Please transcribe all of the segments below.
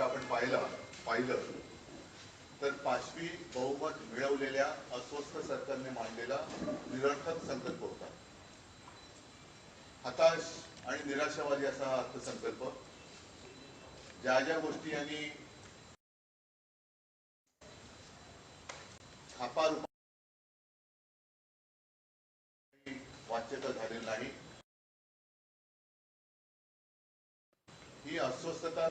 अधिवेशनाकडे जर आपण पाहिलं पाहिलं तर पाचवी बहुमत मिळवलेल्या अस्वस्थ सरकारने मांडलेला निरर्थक संकल्प होता. हताश आणि निराशावादी असा हा अर्थसंकल्प. ज्या ज्या गोष्टी यांनी थापा वाच्यता झालेली नाही ही अस्वस्थता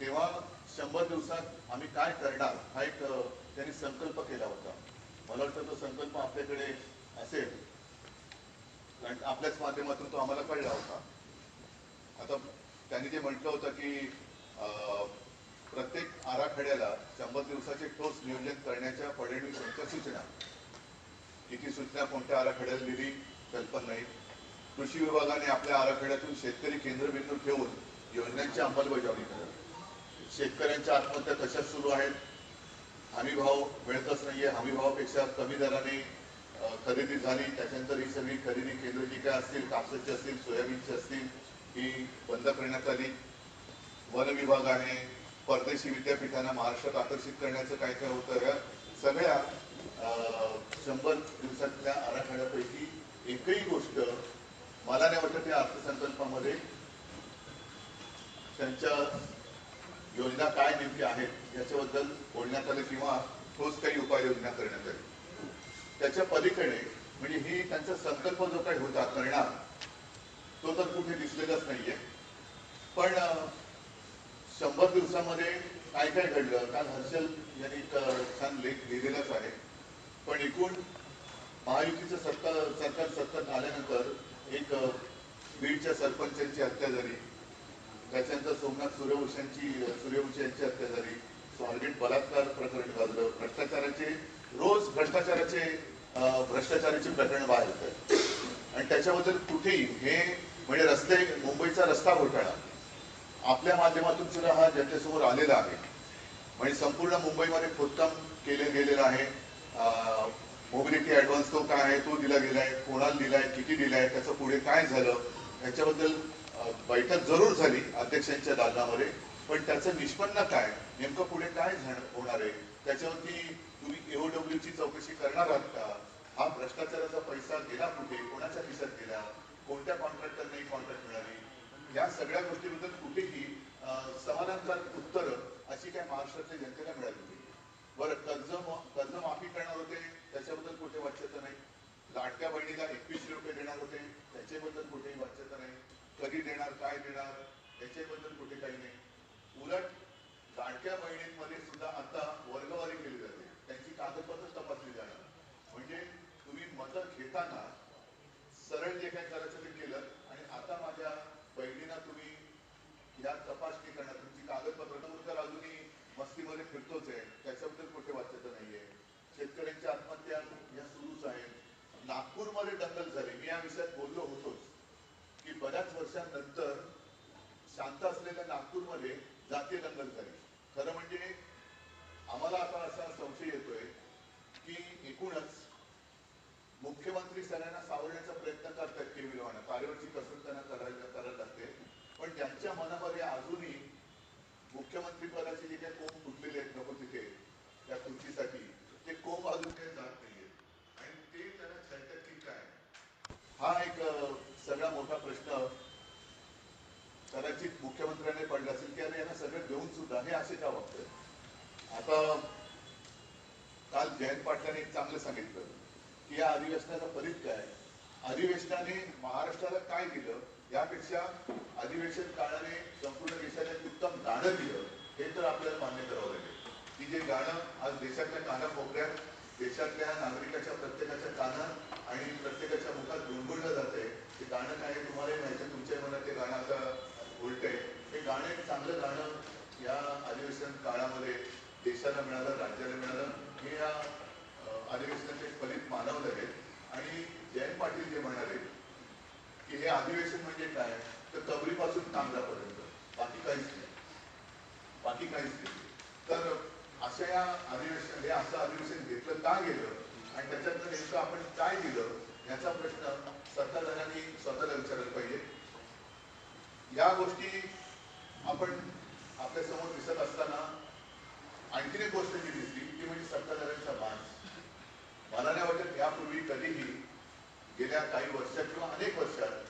तेव्हा शंभर दिवसात आम्ही काय करणार? हा एक त्यांनी संकल्प केला होता. मला वाटतं तो संकल्प आपल्याकडे असेल. कारण आपल्याच माध्यमातून तो आम्हाला कळला होता. आता त्यांनी जे म्हटलं होतं की प्रत्येक आराखड्याला शंभर दिवसाचे ठोस नियोजन करण्याच्या फडणवीस यांच्या सूचना. किती सूचना कोणत्या आराखड्यात दिली कल्पना नाही कृषी विभागाने आपल्या आराखड्यातून शेतकरी केंद्रबिंदू ठेवून योजनांची अंमलबजावणी करावी शेतकऱ्यांच्या आत्महत्या कशा सुरू आहेत? हमी भाव मिळतच नाहीये. हमी भावापेक्षा कमी दराने खरेदी झाली. त्याच्यानंतर ही सगळी खरेदी केंद्र जी काय असतील कापसाची असतील सोयाबीनची असतील ही बंद करण्यात आली. वन विभागाने परदेशी विद्यापीठांना महाराष्ट्रात आकर्षित करण्याचं काय काय होतं या सगळ्या शंभर दिवसातल्या आराखड्यापैकी एकही गोष्ट मला नाही वाटत या अर्थसंकल्पामध्ये त्यांच्या योजना काय नेमक्या आहेत याच्याबद्दल बोलण्यात आलं किंवा ठोस काही उपाययोजना करण्यात आली. त्याच्या पलीकडे म्हणजे ही त्यांचा संकल्प जो काही होता करणार तो तर कुठे दिसलेलाच नाहीये. पण शंभर दिवसामध्ये काय काय घडलं काल हर्षल यांनी एक छान लेख लिहिलेलाच आहे. पण एकूण महायुतीचं सत्ता सरकार सत्ता आल्यानंतर एक बीडच्या सरपंचांची हत्या झाली. त्याच्यानंतर सोमनाथ सूर्यवंशांची सूर्यवंशी यांची हत्या झाली. स्वारगेट बलात्कार प्रकरण गाजलं भ्रष्टाचाराचे रोज भ्रष्टाचाराचे भ्रष्टाचाराची प्रकरण बाहेर येतात आणि त्याच्याबद्दल कुठेही हे म्हणजे रस्ते मुंबईचा रस्ता घोटाळा आपल्या माध्यमातून सुद्धा हा जनतेसमोर आलेला आहे. म्हणजे संपूर्ण मुंबईमध्ये खोदकाम केले गेलेलं आहे. मोबिलिटी ऍडव्हान्स तो काय आहे तो दिला गेलाय. कोणाला दिलाय किती दिलाय त्याचं पुढे काय झालं याच्याबद्दल बैठक जरूर झाली अध्यक्षांच्या दालनामध्ये पण त्याचं निष्पन्न काय नेमकं पुढे काय होणार आहे? त्याच्यावरती तुम्ही एओडब्ल्यू ची चौकशी करणार आहात का? हा भ्रष्टाचाराचा पैसा गेला कुठे? कोणाच्या खिशात गेला? कोणत्या कॉन्ट्रॅक्टरने कॉन्ट्रॅक्ट मिळाली? या सगळ्या गोष्टीबद्दल कुठेही समाधानकारक उत्तर अशी काय महाराष्ट्रातल्या जनतेला मिळाली होती बरं कर्ज कर्ज माफी करणार होते त्याच्याबद्दल कुठे वाच्यता नाही. लाडक्या बहिणीला एकवीसशे रुपये देणार होते त्याच्याबद्दल कुठे कधी देणार काय देणार याच्याबद्दल कुठे काही नाही. उलट लाडक्या बहिणींमध्ये सुद्धा आता वर्गवारी केली जाते. त्यांची कागदपत्र तपासली जाणार. म्हणजे तुम्ही मतं घेताना सरळ जे काय करायचं ते केलं आणि आता माझ्या बहिणींना तुम्ही या तपासणी करणार तुमची कागदपत्र तर अजूनही मस्तीमध्ये फिरतोच आहे. त्याच्याबद्दल कुठे वाच्यता नाहीये. शेतकऱ्यांच्या आत्महत्या या सुरूच आहेत. नागपूरमध्ये दंगल झाली. मी या विषयात बोललो होतो. बऱ्याच वर्षांनंतर शांत असलेल्या नागपूरमध्ये जातीय दंगल झाली. खरं म्हणजे आम्हाला आता असा संशय येतोय की एकूणच मुख्यमंत्री सगळ्यांना सावरण्याचा प्रयत्न करतात केविलवानं तारेवरची कसरत त्यांना करायला करायला लागते पण त्यांच्या मनामध्ये अजूनही मुख्यमंत्री पदाचे जे काही कोंब फुटलेले आहेत नको तिथे त्या खुर्चीसाठी ते कोंब अजून काही जात नाहीये आणि ते त्यांना छळतात की काय हा एक अ, सगळा मोठा प्रश्न कदाचित मुख्यमंत्र्यांनी पडला असेल की अरे यांना सगळं देऊन सुद्धा हे असे का वागतात आता काल जयंत पाटलांनी एक चांगलं सांगितलं की या अधिवेशनाचा फलित काय? अधिवेशनाने महाराष्ट्राला काय दिलं? यापेक्षा अधिवेशन काळाने संपूर्ण देशाला उत्तम गाणं दिलं हे तर आपल्याला मान्य करावं लागेल. की जे गाणं आज देशातल्या कानाकोपऱ्यात देशातल्या नागरिकाच्या प्रत्येकाच्या कानात आणि प्रत्येकाच्या मुखात गुणगुणलं जाते ते गाणं काय तुम्हालाही माहिती तुमच्या मनात ते गाणं आता उलटंय हे गाणं एक चांगलं गाणं या अधिवेशन काळामध्ये देशाला मिळालं राज्याला मिळालं. हे या अधिवेशनाचे फलित मानवलं गेल आणि जयंत पाटील जे म्हणाले की हे अधिवेशन म्हणजे काय तर तबरीपासून तांबरापर्यंत बाकी काहीच नाही. बाकी काहीच नाही. तर अशा या अधिवेशन हे असं अधिवेशन घेतलं का गेलं? आणि त्याच्यातनं नेमकं आपण काय दिलं? याचा प्रश्न सत्ताधाऱ्यांनी स्वतःला विचारला पाहिजे. या गोष्टी आपण आपल्यासमोर दिसत असताना आणखीन एक गोष्ट जी दिसली ती म्हणजे सत्ताधाऱ्यांचा मान मला नाही वाटत यापूर्वी कधीही गेल्या काही वर्षात किंवा अनेक वर्षात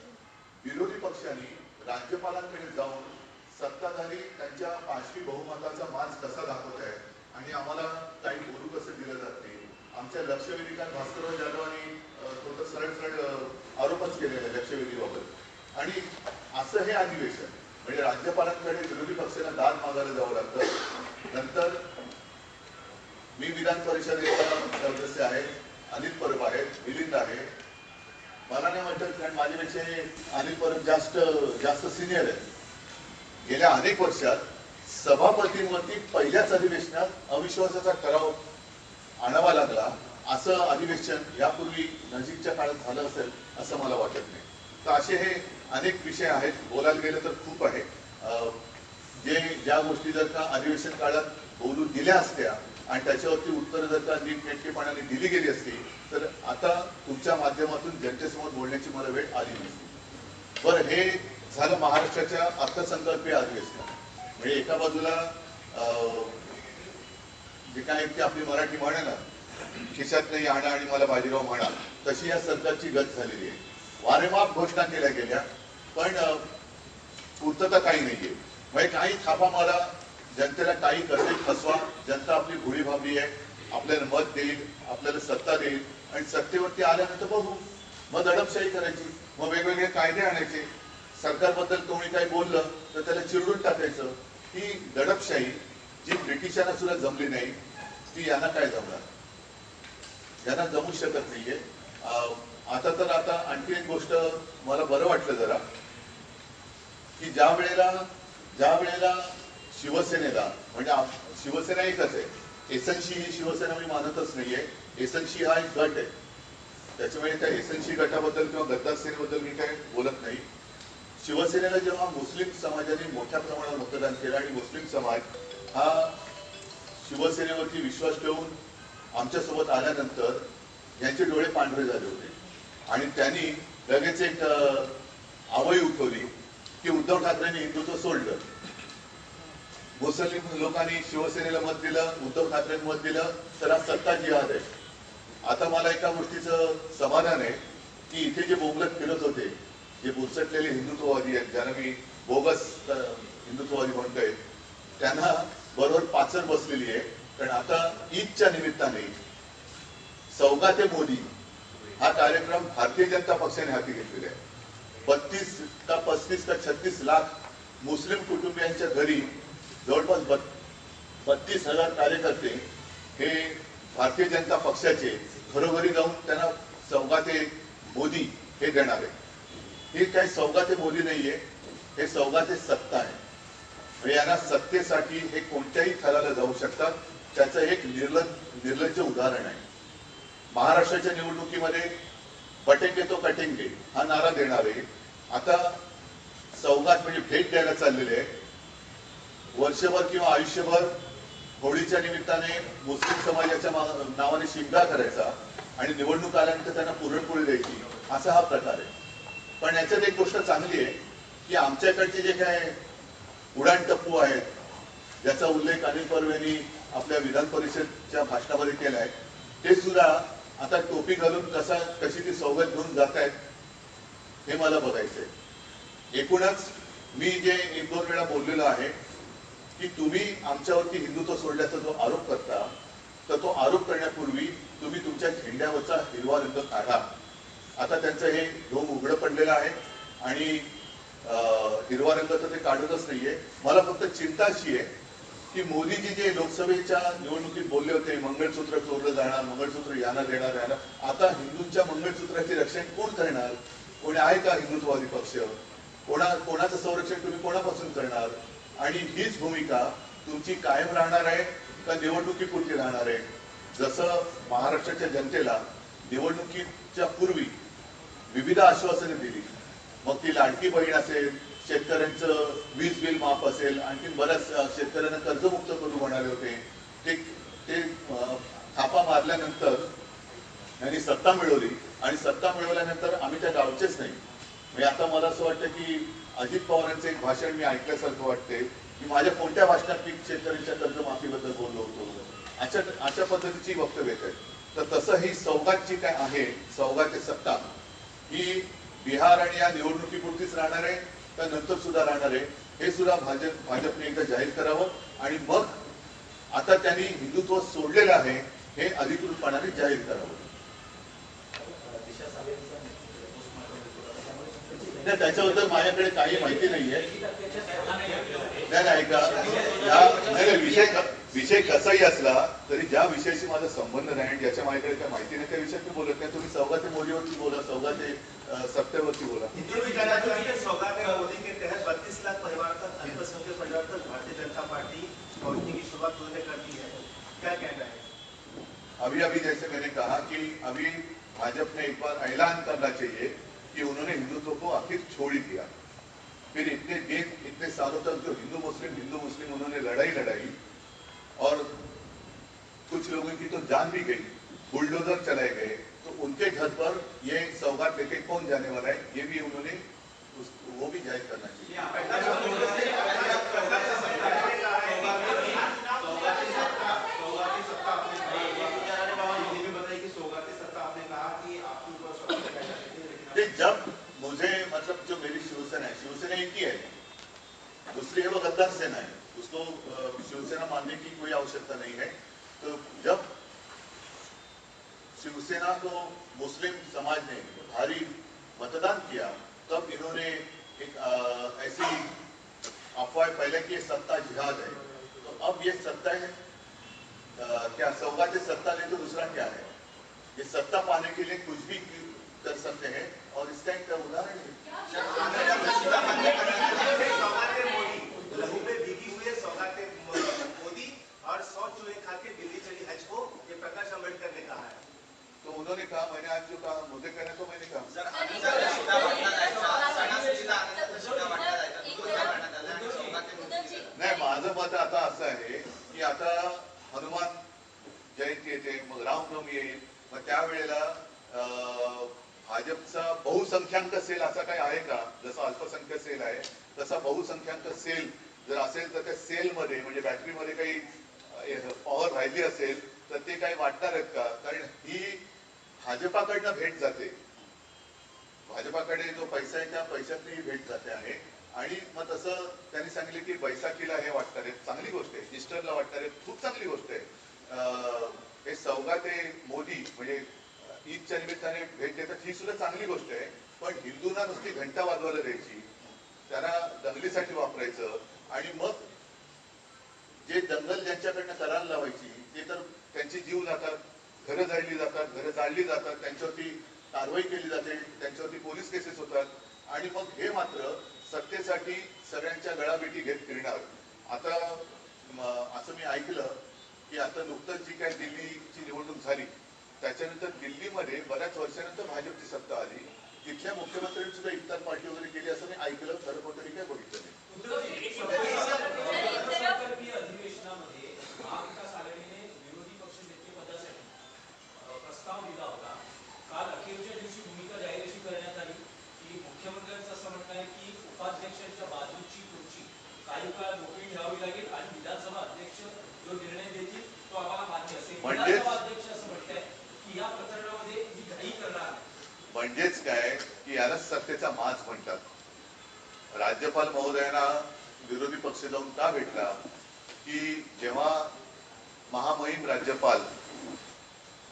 विरोधी पक्षांनी राज्यपालांकडे जाऊन सत्ताधारी त्यांच्या पाचवी बहुमताचा मार्च कसा दाखवत आहे आणि आम्हाला काही बोलू कसं दिलं जाते आमच्या लक्षवेधिकांत भास्करराव जाधवांनी तो तर सरळ सरळ आरोपच केलेला आहे लक्षवेधीबाबत. आणि असं हे अधिवेशन म्हणजे राज्यपालांकडे विरोधी पक्षांना दाद मागायला जावं लागतं. नंतर मी विधान परिषदेचा सदस्य आहे अनिल परब आहेत मिलिंद आहे. मला नाही वाटत कारण माझ्यापेक्षा अनिल परब जास्त जास्त सिनियर आहे गेल्या अनेक वर्षात सभापतींवरती पहिल्याच अधिवेशनात अविश्वासाचा ठराव आणावा लागला असं अधिवेशन यापूर्वी नजीकच्या काळात झालं असेल असं मला वाटत नाही. तर असे हे अनेक विषय आहेत बोलायला गेलं तर खूप आहे. अं, जे ज्या गोष्टी जर का अधिवेशन काळात बोलून दिल्या असत्या आणि त्याच्यावरती उत्तर जर का नीटनेटकेपणाने दिली गेली असती तर आता तुमच्या माध्यमातून जनतेसमोर बोलण्याची मला वेळ आली नसती बरं हे झालं महाराष्ट्राच्या अर्थसंकल्पीय अधिवेशन म्हणजे एका बाजूला अं, जे काय ते आपली मराठी म्हण ना खिशात नाही आणा आणि मला बाजीराव म्हणा तशी या सरकारची गत झालेली आहे. वारेमाप घोषणा केल्या गेल्या पण पूर्तता काही नाहीये. म्हणजे काही थापा मला जनतेला काही कसे फसवा. जनता आपली भोळी भाबली आहे. आपल्याला मत देईल आपल्याला सत्ता देईल. आणि सत्तेवरती आल्यानंतर बघू. मग दडपशाही करायची. मग वेगवेगळे कायदे आणायचे. सरकारबद्दल कोणी काही बोललं तर त्याला चिरडून टाकायचं. ही दडपशाही जी ब्रिटिशांना सुद्धा जमली नाही ती यांना काय जमणार? यांना जमू शकत नाहीये. अं, आता तर आता आणखी एक गोष्ट मला बरं वाटलं जरा की ज्या वेळेला ज्या वेळेला शिवसेनेला म्हणजे शिवसेना एकच आहे. एसएनसी ही शिवसेना मी मानतच नाहीये. एसएनसी हा एक गट आहे. त्याच्यामुळे त्या एसएनसी गटाबद्दल किंवा गद्दार सेनेबद्दल मी काही बोलत नाही. शिवसेनेला जेव्हा मुस्लिम समाजाने मोठ्या प्रमाणात मतदान केलं आणि मुस्लिम समाज हा शिवसेनेवरती विश्वास ठेवून आमच्यासोबत आल्यानंतर यांचे डोळे पांढरे झाले होते. आणि त्यांनी लगेच एक आवई उठवली की उद्धव ठाकरेंनी हिंदुत्व सोडलं. मुस्लिम लोकांनी शिवसेनेला मत दिलं उद्धव ठाकरेंना मत दिलं तर आज सत्ता जिहाद आहे. आता मला एका गोष्टीचं समाधान आहे की इथे जे बोगलत फिरत होते जे बुरसटलेले हिंदुत्ववादी आहेत ज्यांना मी बोगस हिंदुत्ववादी म्हणतोय त्यांना बरोबर पाचर बसलेली आहे. कारण आता ईदच्या निमित्ताने सौगा ते मोदी हा कार्यक्रम भारतीय जनता पक्षाने हाती घेतलेला आहे. बत्तीस का पस्तीस का छत्तीस लाख मुस्लिम कुटुंबियांच्या घरी जवळपास बत- बत्तीस हजार कार्यकर्ते हे भारतीय जनता पक्षाचे घरोघरी जाऊन त्यांना सौगाते मोदी हे देणार. आहे हे काही सौगाते मोदी नाहीये हे सौगाते सत्ता आहे. म्हणजे यांना सत्तेसाठी हे कोणत्याही थराला जाऊ शकतात त्याचं एक निर्ल निर्लज्ज उदाहरण आहे. महाराष्ट्राच्या निवडणुकीमध्ये बटेंगे तो कटेंगे हा नारा देणारे आता सौगात म्हणजे भेट द्यायला चाललेले आहे वर्षभर किंवा आयुष्यभर होळीच्या निमित्ताने मुस्लिम समाजाच्या नावाने शिमगा करायचा आणि निवडणूक आल्यानंतर त्यांना पुरणपोळी द्यायची असा हा प्रकार आहे. पण याच्यात एक गोष्ट चांगली आहे की आमच्याकडचे जे काय उडाण टप्पू आहेत ज्याचा उल्लेख अनिल पर्वेनी आपल्या विधान परिषदच्या भाषणामध्ये केलाय ते सुद्धा आता टोपी घालून कसा कशी ती सवलत घेऊन जात आहेत हे मला बघायचंय. एकूणच मी जे एक दोन वेळा बोललेलो आहे की तुम्ही आमच्यावरती हिंदुत्व सोडल्याचा जो आरोप करता तर तो आरोप करण्यापूर्वी तुम्ही तुमच्या झेंड्यावरचा हिरवा रंग काढा. आता त्यांचं हे ढोंग उघडं पडलेलं आहे आणि हिरवा रंग तर ते काढतच नाहीये. मला फक्त चिंता अशी आहे की मोदीजी जे लोकसभेच्या निवडणुकीत बोलले होते मंगळसूत्र चोरलं जाणार मंगळसूत्र यांना देणार यांना आता हिंदूंच्या मंगळसूत्राचे रक्षण कोण करणार? कोणी आहे का हिंदुत्ववादी पक्ष? कोणा कोणाचं संरक्षण तुम्ही कोणापासून करणार? आणि हीच भूमिका तुमची कायम राहणार आहे का निवडणुकीपुरती राहणार आहे? जसं महाराष्ट्राच्या जनतेला निवडणुकीच्या पूर्वी विविध आश्वासने दिली. मग ती लाडकी बहीण असेल शेतकऱ्यांचं वीज बिल माफ असेल आणखी बऱ्याच शेतकऱ्यांना कर्जमुक्त करू म्हणाले होते. ते ते थापा मारल्यानंतर यांनी सत्ता मिळवली. आणि सत्ता मिळवल्यानंतर आम्ही त्या गावचेच नाही. म्हणजे आता मला असं वाटतं की अजित पवारांचं एक भाषण मी ऐकल्यासारखं वाटते की माझ्या कोणत्या भाषणात मी शेतकऱ्यांच्या कर्जमाफीबद्दल बोललो होतो अशा अशा पद्धतीची वक्तव्य आहेत. तर तसं ही सौगात जी काय आहे सौगात सत्ता ही बिहार आणि या निवडणुकीपुरतीच राहणार आहे तर नंतर सुद्धा राहणार आहे हे सुद्धा भाजप भाजपने एकदा जाहीर करावं. आणि मग आता त्यांनी हिंदुत्व सोडलेलं आहे हे अधिकृतपणाने जाहीर करावं. नाही त्याच्याबद्दल माझ्याकडे काही माहिती नाहीये. नाही नाही या नाही, विषय क- विषय कसाही असला तरी ज्या विषयाशी माझा संबंध नाही ज्याच्या माझ्याकडे काही माहिती नाही त्या विषयात मी बोलत नाही. तुम्ही सौगाते मोदीवरती बोला सौगाते अं, सत्तेवरती बोला. के के बत्तीस लाख परिवार तक अल्पसंख्यक परिवार तक भारतीय जनता पार्टी पहुंचने की शुरुआत उन्होंने कर दी है क्या कहना है अभी अभी जैसे मैंने कहा कि अभी भाजपा ने एक बार ऐलान करना चाहिए कि उन्होंने हिंदुत्व को आखिर छोड़ दिया। फिर इतने एक इतने सालों तक जो हिंदू मुस्लिम हिंदू मुस्लिम उन्होंने लड़ाई लड़ाई और कुछ लोगों की तो जान भी गई बुलडोजर चलाए गए। तो उनके घर पर यह सौगात लेके कौन जाने वाला है ये भी उन्होंने उस, वो भी ज़ाहिर करना चाहिए कि जब मुझे मेरी शिवसेना है। शिवसेना एक ही है। दूसरी है वो गद्दार सेना है। उसको शिवसेना मानने की कोई आवश्यकता नहीं है। तो जब शिवसेना को मुस्लिम समाज ने भारी मतदान किया, तब इन्होंने एक ऐसी अफवाह फैला कि सत्ता जिहाद है। तो अब ये सत्ता है क्या सौगात सत्ता ले तो दूसरा क्या है? ये सत्ता पाने के लिए कुछ भी कर सकते हैं और इसका एक उदाहरण है। सौगाते मोदी लहू में भीगी हुई है सौगाते मोदी और सौ चूहे खा के दिल्ली चली हज को ये प्रकाश अम्बेडकर ने कहा है तो उन्होंने कहा मैंने आज जो कहा मुझे कहने तो मैंने कहा नाही माझं मत आता असं आहे की आता हनुमान जयंती येते मग रामनवमी येईल मग त्यावेळेला अं, भाजपचा बहुसंख्याक सेल असा काही आहे का? जसा अल्पसंख्याक सेल आहे तसा बहुसंख्याक सेल जर असेल तर त्या सेलमध्ये म्हणजे बॅटरीमध्ये काही पॉवर राहिली असेल तर ते काही वाटणार आहेत का? कारण ही भाजपाकडनं भेट जाते. भाजपाकडे जो पैसा आहे त्या पैशातली ही भेट जाते आहे. आणि मग तसं त्यांनी सांगितलं की बैसाखीला हे वाटणार आहे चांगली गोष्ट आहे. इस्टरला वाटणार आहे खूप चांगली गोष्ट आहे. हे सौगाते मोदी म्हणजे ईदच्या निमित्ताने भेट देतात ही सुद्धा चांगली गोष्ट आहे. पण हिंदूंना नुसती घंटा वाजवायला द्यायची त्यांना दंगलीसाठी वापरायचं आणि मग जे दंगल ज्यांच्याकडनं करायला लावायची ते तर त्यांचे जीव जातात घरं जाळली जातात घरं जाळली जातात त्यांच्यावरती कारवाई केली जाते त्यांच्यावरती पोलीस केसेस होतात आणि मग हे मात्र सत्तेसाठी सगळ्यांच्या गळाभेटी घेत फिरणार. आता असं मी ऐकलं की आता नुकतंच जी काय दिल्लीची निवडणूक झाली त्याच्यानंतर दिल्लीमध्ये बऱ्याच वर्षानंतर भाजपची सत्ता आली. तिथल्या मुख्यमंत्र्यांनी सुद्धा इफ्तार पार्टी वगैरे केली असं मी ऐकलं खरं खोटं मी काय बघितलं नाही संकल्पीय अधिवेशनामध्ये महाविकास आघाडीने विरोधी पक्ष नेतेपदासाठी अ, प्रस्ताव दिला होता काल अखेरच्या दिवशी भूमिका जाहीर अशी करण्यात आली की मुख्यमंत्र्यांचं असं म्हणणं आहे की उपाध्यक्षांच्या बाजूची खुर्ची काही काळ मोकळी ठेवावी लागेल आणि विधानसभा अध्यक्ष जो निर्णय देतील तो आम्हाला मान्य असेल म्हणजेच- विधानसभा अध्यक्ष असं म्हणताय की या प्रकरणामध्ये मी घाई करणार नाही. म्हणजेच काय की यालाच सत्तेचा माज म्हणतात राज्यपाल महोदयांना विरोधी जाऊन का भेटला की जेव्हा महामहिम राज्यपाल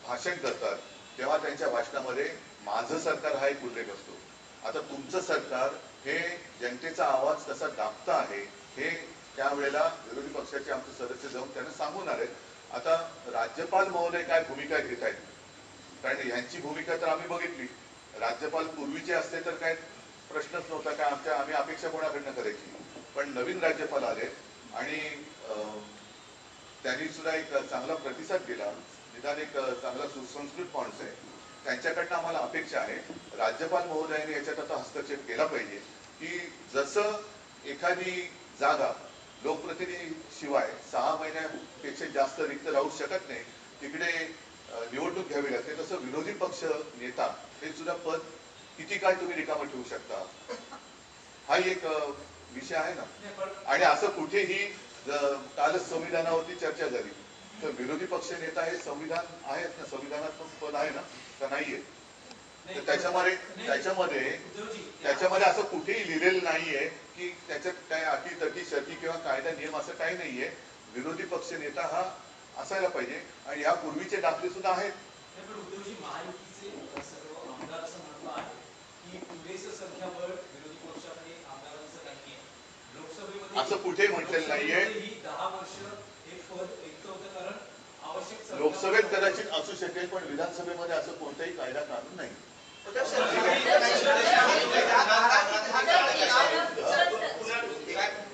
भाषण करतात तेव्हा त्यांच्या भाषणामध्ये माझं सरकार हा एक उल्लेख असतो. आता तुमचं सरकार हे जनतेचा आवाज कसा दाबता आहे हे त्यावेळेला विरोधी पक्षाचे आमचे सदस्य जाऊन त्यांना सांगून आले आता राज्यपाल महोदय काय भूमिका घेत आहेत? कारण यांची भूमिका तर आम्ही बघितली. राज्यपाल पूर्वीचे असते तर काय प्रश्नच नव्हता काय आमच्या आम्ही अपेक्षा कोणाकडनं करायची? पण नवीन राज्यपाल आले आणि त्यांनी सुद्धा एक चांगला प्रतिसाद दिला. निदान एक चांगला सुसंस्कृत माणूस आहे. त्यांच्याकडनं आम्हाला अपेक्षा आहे. राज्यपाल महोदयाने याच्यात आता हस्तक्षेप केला पाहिजे. की जसं एखादी जागा लोकप्रतिनिधी शिवाय सहा महिन्यापेक्षा जास्त रिक्त राहू शकत नाही तिकडे निवडणूक घ्यावी लागते तसं विरोधी पक्ष नेता हे सुद्धा पद किती काळ तुम्ही रिकामं ठेवू शकता? हा एक विषय आहे ना. आणि असं कुठेही कालच संविधानावरती चर्चा झाली. तर विरोधी पक्ष नेता हे संविधान आहेत ना संविधानात्मक पद आहे ना का नाहीये? नाही, तर त्याच्यामध्ये त्याच्यामध्ये त्याच्यामध्ये असं कुठेही लिहिलेलं नाहीये की त्याच्यात काय अटी तटी शर्ती किंवा कायदा नियम असं काही नाहीये. विरोधी पक्ष नेता हा असायला पाहिजे. आणि या पूर्वीचे दाखले सुद्धा आहेत. महायुतीचे सर्व आमदार असं म्हणणं आहे की पुरेसं संख्याबळ विरोधी पक्षामध्ये आमदारांचं नाहीये लोकसभेमध्ये असं कुठेही म्हटलेलं नाहीये. लोकसभेमध्ये ही दहा वर्ष हे पद रिक्त होतं कारण आवश्यक संख्याबळ- लोकसभेत कदाचित असू शकेल पण विधानसभेमध्ये असं कोणताही कायदा कानून नाही.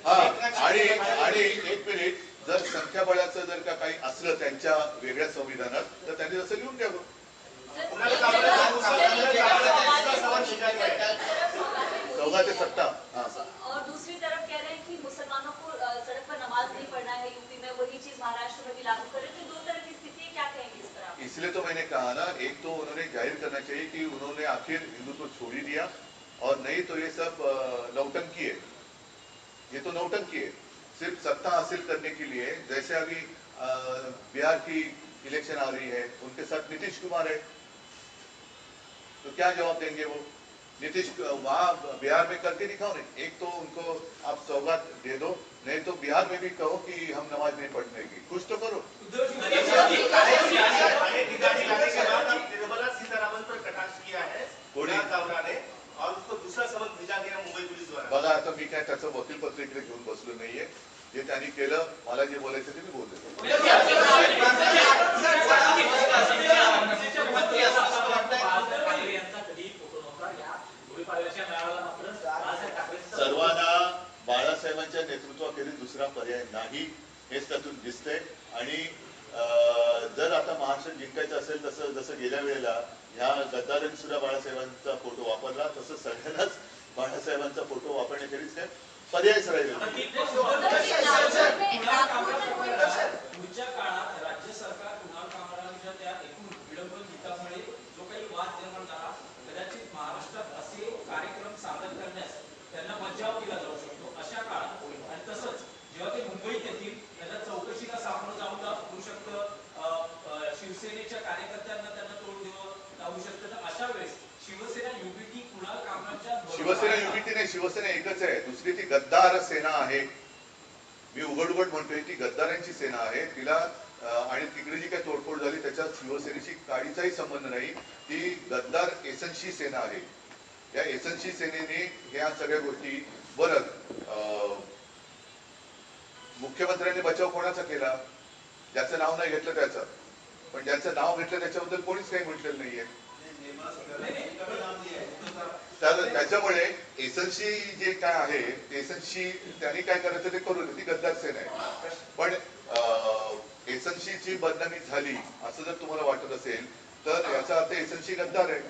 हा आणि आणि एक मिनिट जर संख्याबळाचं जर का काही असलं त्यांच्या वेगळ्या संविधानात तर त्यांनी तसं लिहून द्यावं चौदा ते सत्ता. लागू करें तो दो तरह की स्थिति क्या कहेंगे इस पर इसलिए तो मैंने कहा ना, एक तो उन्होंने ज़ाहिर करना चाहिए कि उन्होंने आखिर हिंदुत्व छोड़ ही दिया और नहीं तो ये सब नौटंकी है ये तो नौटंकी है सिर्फ़ सत्ता हासिल करने के लिए, जैसे अभी बिहार की इलेक्शन आ रही है, उनके साथ नीतीश कुमार है। तो क्या जवाब देंगे वो? नीतीश वहाँ बिहार में करके दिखाओ नहीं। एक तो उनको आप सौगात दे दो। नहीं तो बिहार में भी कहो कि हम नमाज नहीं पढ़ने की। कुछ तो करो। निर्मला सीतारामन पर कटाक्ष किया है और उसको दूसरा सबक भेजा गया मुंबई पुलिस द्वारा बघा आता मी काय त्याचं वकीलपत्र इकडे घेऊन बसलो नाहीये. जे त्यांनी केलं मला जे बोलायचं ते मी बोलतो यांचा कधी फोटो नव्हता या गुढीपाडव्याच्या मेळाव्याला मात्र बाळासाहेब ठाकरेंचा सर्वांना बाळासाहेबांच्या नेतृत्वाखेरीज दुसरा पर्याय नाही हेच त्यातून दिसतंय आणि अं, जर आता महाराष्ट्र जिंकायचं असेल तसं जसं गेल्या वेळेला ह्या गद्दारांनी सुद्धा बाळासाहेबांचा फोटो वापरला तसं सगळ्यांनाच बाळासाहेबांचा फोटो वापरण्याखेरीज काय पर्यायच राहिलेला नाही. पुढच्या काळात राज्य सरकार कुणाल कामरांच्या त्या एकूण विडंबन गीतामुळे जो काही वाद निर्माण झाला कदाचित महाराष्ट्रात असे कार्यक्रम सादर करण्यास त्यांना बचाव केला जाऊ शकतो अशा काळात आणि तसंच जेव्हा ते मुंबईत येतील त्यांना चौकशीला सामोरं जाऊन जाऊ शकतं अ, अ, शिवसेनेच्या कार्यकर्त्यांना त्यांना तोड देवं लागू शकतं तर अशा वेळेस शिवसेना युबीटी कुणाल कामरांच्या बरोबर शिवसेना आहे. युनिटी नाही शिवसेना एकच आहे. दुसरी ती गद्दार सेना आहे. मी उघड उघड म्हणतोय ती गद्दारांची सेना आहे. तिला आणि तिकडे जी काही तोडफोड झाली त्याच्यात शिवसेनेशी काळीचाही संबंध नाही. ती गद्दार एसनशी सेना आहे. या एसनशी सेनेने ह्या सगळ्या गोष्टी बरं मुख्यमंत्र्यांनी बचाव कोणाचा केला? ज्याचं नाव नाही घेतलं त्याचं. पण ज्याचं नाव घेतलं त्याच्याबद्दल कोणीच काही म्हटलेलं नाहीये. तर त्याच्यामुळे एसएलसी जे काय आहे एसएलसी त्यांनी काय करायचं ते करू ती गद्दार सेना आहे. पण एसनशीची बदनामी झाली असं जर तुम्हाला वाटत असेल तर याचा अर्थ एसएलसी गद्दार आहे.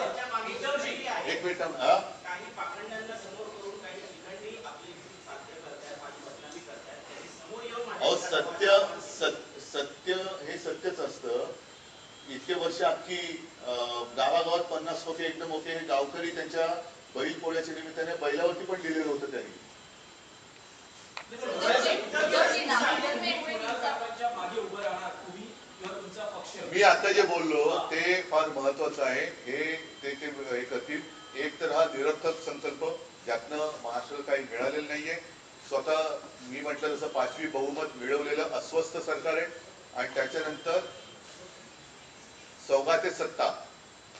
आहे एक मिनिट सत्य हा? काही पाखंडांना समोर करून काही ठिकाणी आपली युती साध्य करतायत माझी बदनामी करतायत त्यांनी समोर येऊन अहो माझ्या सत्य सत- सत्य हे सत्यच असतं इतके वर्ष अख्खी गावागावात पन्नास होते एकदम होते हे गावकरी त्यांच्या बैल पोळ्याच्या निमित्ताने बैलावरती पण लिहिलेलं होतं त्यांनी. मी आता जे बोललो ते फार महत्वाचं आहे. हे ते हे करतील. एक तर हा निरर्थक संकल्प ज्यातनं महाराष्ट्राला काही मिळालेलं नाहीये. स्वतः मी म्हटलं जसं पाचवी बहुमत मिळवलेलं अस्वस्थ सरकार आहे. आणि त्याच्यानंतर चौगा ते सत्ता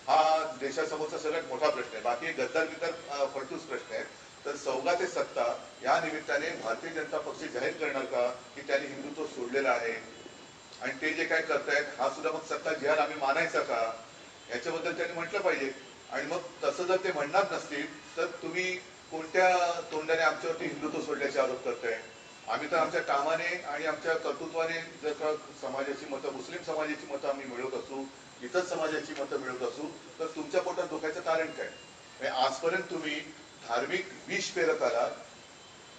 हा देशासमोरचा सगळ्यात मोठा प्रश्न आहे. बाकी गद्दार बिद्दार अं, प्रश्न आहेत. तर चौगा ते सत्ता या निमित्ताने भारतीय जनता पक्ष जाहीर करणार का की त्यांनी हिंदुत्व सोडलेला आहे? आणि ते जे काय करतायत हा सुद्धा मग सत्ता जिहाद आम्ही मानायचा का? याच्याबद्दल त्यांनी म्हटलं पाहिजे. आणि मग तसं जर ते म्हणणार नसतील तर तुम्ही कोणत्या तोंडाने आमच्यावरती हिंदुत्व सोडल्याचे आरोप करताय? आम्ही तर आमच्या कामाने आणि आमच्या कर्तृत्वाने जर का समाजाची मतं मुस्लिम समाजाची मतं आम्ही मिळवत असू इतर समाजाची मतं मिळवत असू तर तुमच्या पोटात धोक्याचं कारण काय? म्हणजे आजपर्यंत तुम्ही धार्मिक विष पेरत आलात.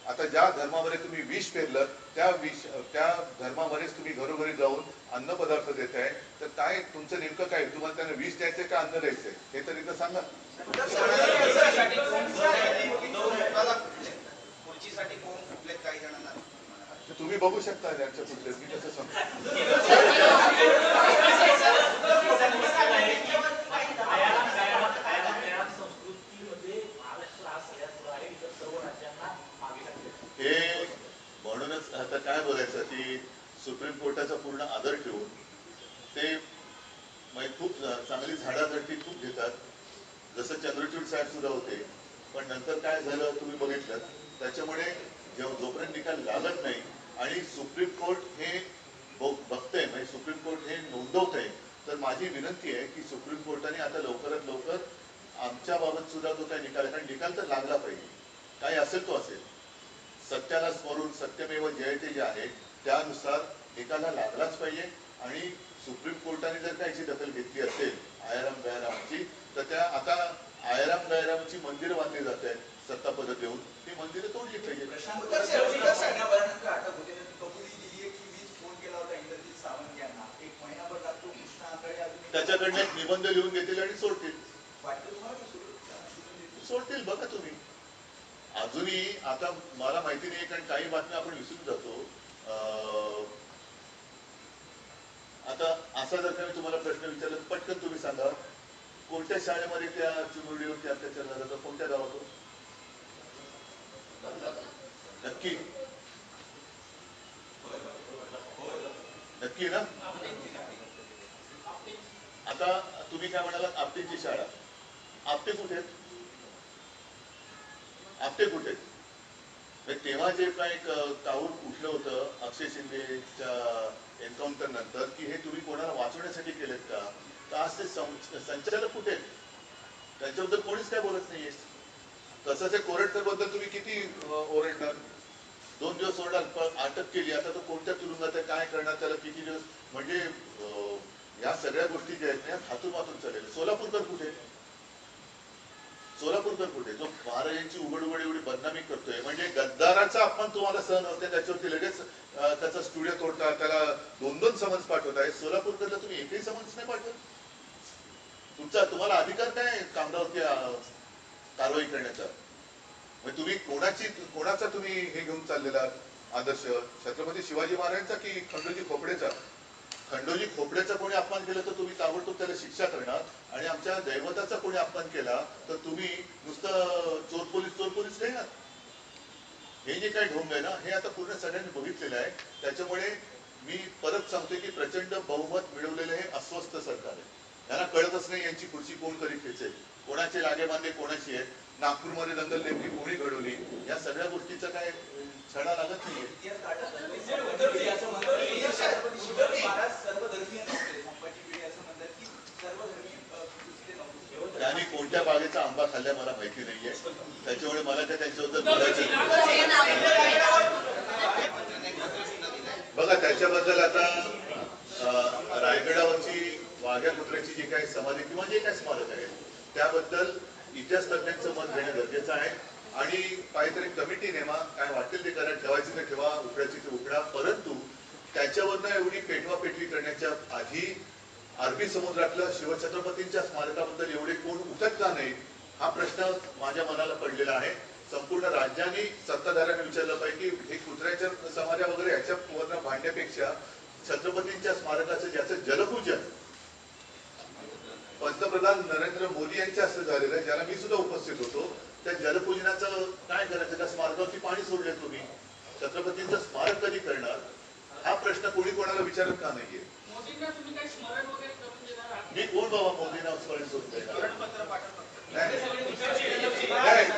आता ज्या धर्मामध्ये तुम्ही विष पेरलं त्या विष त्या धर्मामध्येच तुम्ही घरोघरी जाऊन अन्न पदार्थ देताय. तर काय तुमचं नेमकं काय? तुम्हाला त्यांना विष द्यायचंय का अन्न द्यायचंय? हे तर इथं सांगा. तुम्ही बघू शकता त्यांच्या कुठले मी कसं सांगतो आयाम गायनात आयाम गायनात संस्कृतीमध्ये महाराष्ट्र हा सगळ्यात पुढे आहे इतर सर्व राज्यांना मागे टाकले हे म्हणूनच आता काय बोलायचं की सुप्रीम कोर्टाचा पूर्ण आदर ठेवून ते म्हणजे खूप चांगली झाडासाठी खूप घेतात. जसं चंद्रचूड साहेब सुद्धा होते पण नंतर काय झालं तुम्ही बघितलं. त्याच्यामुळे जेव्हा जोपर्यंत निकाल लागत नाही आणि सुप्रीम कोर्ट हे बघतंय म्हणजे सुप्रीम कोर्ट हे नोंदवतंय तर माझी विनंती आहे की सुप्रीम कोर्टाने आता लवकरात लवकर आमच्या बाबत सुद्धा तो काय निकाल कारण निकाल तर लागला पाहिजे. काही असेल तो असेल. सत्याला स्मरून सत्यमेव जयते जे आहे त्यानुसार निकाला लागलाच पाहिजे. आणि सुप्रीम कोर्टाने जर का याची दखल घेतली असेल आयाराम गयारामची तर त्या आता आयाराम गयारामची मंदिरं बांधली जात आहेत सत्ता पद देऊन. ती मंदिरं तोडली पाहिजे त्याच्याकडनं एक निबंध लिहून घेतील आणि सोडतील? सोडतील बघा तुम्ही. अजूनही आता मला माहिती नाही कारण काही बातम्या आपण विसरून जातो. आता असा जर का मी तुम्हाला प्रश्न विचारला पटकन तुम्ही सांगा. कोणत्या शाळेमध्ये त्या चिमुरडीवरती अत्याचार झाला तर कोणत्या गावात नक्की. नक्की ना? आता तुम्ही काय म्हणालात? आपटेची शाळा. आपटे कुठे आहेत? आपटे कुठे? म्हणजे तेव्हा जे काय एक काऊर उठलं होतं अक्षय शिंदेच्या एन्काउंटर नंतर की हे तुम्ही कोणाला वाचवण्यासाठी केलेत का? तर आज ते संचालक कुठे आहेत? त्यांच्याबद्दल कोणीच काय बोलत नाहीये. तसंच हे कोरटकरबद्दल तुम्ही किती ओरडणार? दोन दिवस ओरडाल पण अटक केली. आता तो कोणत्या तुरुंगात आहे काय करणार त्याला किती दिवस? म्हणजे या सगळ्या गोष्टी ज्या आहेत ना हातून मातून चालेल सोलापूरकर कुठे आहेत? सोलापूरकर कुठे? जो महाराजांची उघड उघड एवढी बदनामी करतोय. म्हणजे गद्दाराचा अपमान तुम्हाला सहन होते त्याच्यावरती लगेच त्याचा स्टुडिओ तोडता त्याला दोन दोन समन्स पाठवताय सोलापूरकरला तुम्ही एकही समन्स नाही पाठवत. तुमचा तुम्हाला अधिकार काय आहे कारवाई करण्याचा? म्हणजे तुम्ही कोणाची कोणाचा तुम्ही हे घेऊन चाललेला आदर्श? छत्रपती शिवाजी महाराजांचा की खंडोजी खोपडेचा? खंडोजी खोपड्याचा कोणी अपमान केला तर तुम्ही ताबडतोब त्याला शिक्षा करणार. आणि आमच्या दैवताचा कोणी अपमान केला तर तुम्ही नुसतं चोर पोलीस चोर पोलीस देणार हे जे काही ढोंग आहे ना हे आता पूर्ण सगळ्यांनी बघितलेलं आहे. त्याच्यामुळे मी परत सांगतोय की प्रचंड बहुमत मिळवलेलं हे अस्वस्थ सरकार आहे. त्यांना कळतच नाही यांची खुर्ची कोण कधी खेचेल. कोणाचे लागेबांधे कोणाची आहेत. नागपूरमध्ये दंगल नेमकी कोणी घडवली? या सगळ्या गोष्टीचा काय छडा लागत नाहीये. नाही. त्यांनी कोणत्या बागेचा आंबा खाल्ला मला माहिती नाहीये. त्याच्यामुळे मला त्या त्यांच्याबद्दल बोलायचं बघा त्याच्याबद्दल आता रायगडावरची वाघ्या कुत्र्याची जी काही समाधी किंवा जे काही स्मारक आहे त्याबद्दल इतिहास तज्ञांचं मत घेणं गरजेचं आहे. आणि काहीतरी कमिटी नेमा काय वाटेल ते करा ठेवायची ते ठेवा उकडायची ते उकडा परंतु त्याच्यावरनं एवढी पेटवापेटवी करण्याच्या आधी अरबी समुद्रातल्या शिवछत्रपतींच्या स्मारकाबद्दल एवढे कोण उठत का नाही हा प्रश्न माझ्या मनाला पडलेला आहे. संपूर्ण राज्यांनी सत्ताधाऱ्यांना विचारलं पाहिजे की हे कुत्र्याच्या समाजा वगैरे ह्याच्या वरनं भांडण्यापेक्षा छत्रपतींच्या स्मारकाचं ज्याचं जलपूजन पंतप्रधान नरेंद्र मोदी यांच्या हस्ते झालेलं आहे ज्याला मी सुद्धा उपस्थित होतो. त्या जलपूजनाचं काय करायचं त्या स्मारकावरती पाणी सोडले तुम्ही. छत्रपतींचं स्मारक कधी करणार? हा प्रश्न कोणी कोणाला विचारत का नाहीये? मी कोण बाबा मोदींना स्मरण करून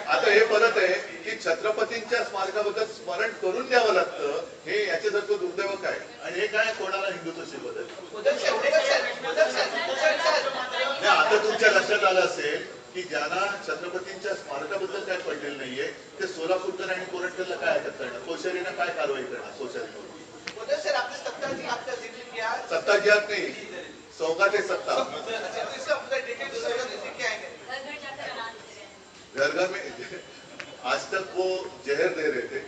आता हे परत आहे की छत्रपतींच्या स्मारकाबद्दल स्मरण करून द्यावं लागतं हे याच्यासारखं दुर्दैव काय आणि हे काय कोणाला हिंदुत्व शिकवत आता तुमच्या लक्षात आलं असेल की ज्यांना छत्रपतींच्या स्मारकाबद्दल काय पडलेलं नाहीये ते सोलापूरकर आणि कोरटकरला काय अटक करणार? कोश्यारीनं काय कारवाई करणार कोश्यारीवर? सत्ता ज्ञात नाही सौगाते सत्ता. घर घर में आज तक वो जहर दे रहे थे,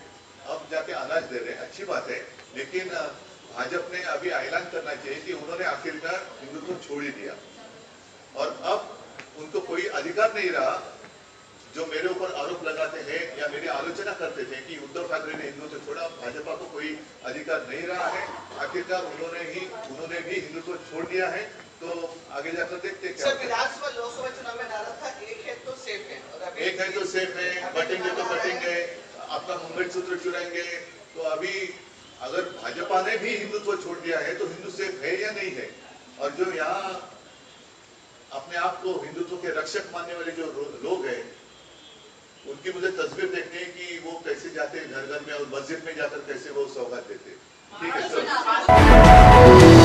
अब जाके अनाज दे रहे हैं। अच्छी बात है, लेकिन भाजपा ने अभी ऐलान करना चाहिए कि उन्होंने आखिरकार हिंदुत्व छोड़ ही दिया। और अब उनको कोई अधिकार नहीं रहा जो मेरे ऊपर आरोप लगाते हैं या मेरी आलोचना करते थे कि उद्धव ठाकरे ने हिंदुत्व छोड़ा, भाजपा को कोई अधिकार नहीं रहा है। आखिरकार उन्होंने ही, उन्होंने भी हिंदुत्व छोड़ दिया है। तो आगे जाकर देखते हैं क्या सर विधानसभा लोकसभा चुनाव में नारा था एक है तो सेफ़ है और अभी एक है तो सेफ़ है बटेंगे तो बटेंगे आपका मुंबई सूत्र चुराएँगे तो अभी अगर भाजपा ने भी हिंदुत्व छोड़ दिया है तो हिंदू सेफ़ है या नहीं है? और जो यहाँ अपने आप को हिंदुत्व के रक्षक मानने वाले जो लोग हैं उनकी मुझे तस्वीर देखनी है कि वो कैसे जाते हैं घर घर में और मस्जिद में जाकर कैसे वो सौगात देते ठीक है सर। चुनाव